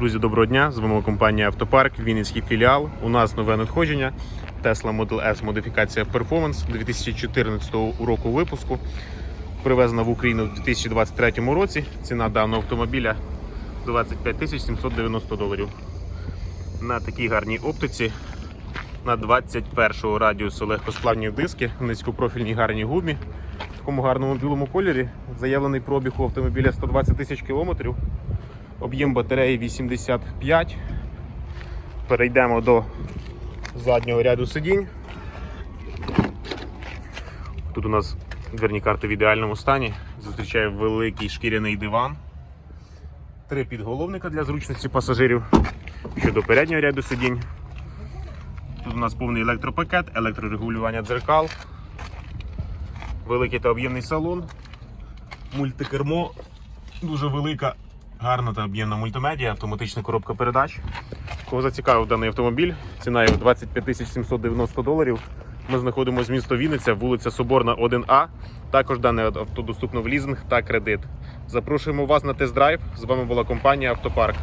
Друзі, доброго дня! З вами компанія Автопарк, Вінницький філіал. У нас нове надходження Tesla Model S модифікація Performance 2014 року випуску. Привезена в Україну в 2023 році. Ціна даного автомобіля 25 790 доларів. На такій гарній оптиці. На 21 радіусу легкосплавні диски, низькопрофільній гарній гумі, в такому гарному білому кольорі. Заявлений пробіг у автомобіля 120 тисяч кілометрів. Об'єм батареї 85. Перейдемо до заднього ряду сидінь. Тут у нас дверні карти в ідеальному стані. Зустрічає великий шкіряний диван. Три підголовника для зручності пасажирів. Щодо переднього ряду сидінь. Тут у нас повний електропакет, електрорегулювання дзеркал, великий та об'ємний салон, мультикермо, дуже велика, гарна та об'ємна мультимедіа, автоматична коробка передач. Кого зацікавив даний автомобіль, ціна його 25 тисяч 790 доларів. Ми знаходимося місто Вінниця, вулиця Соборна, 1А. Також дане авто доступно в лізинг та кредит. Запрошуємо вас на тест-драйв. З вами була компанія Автопарк.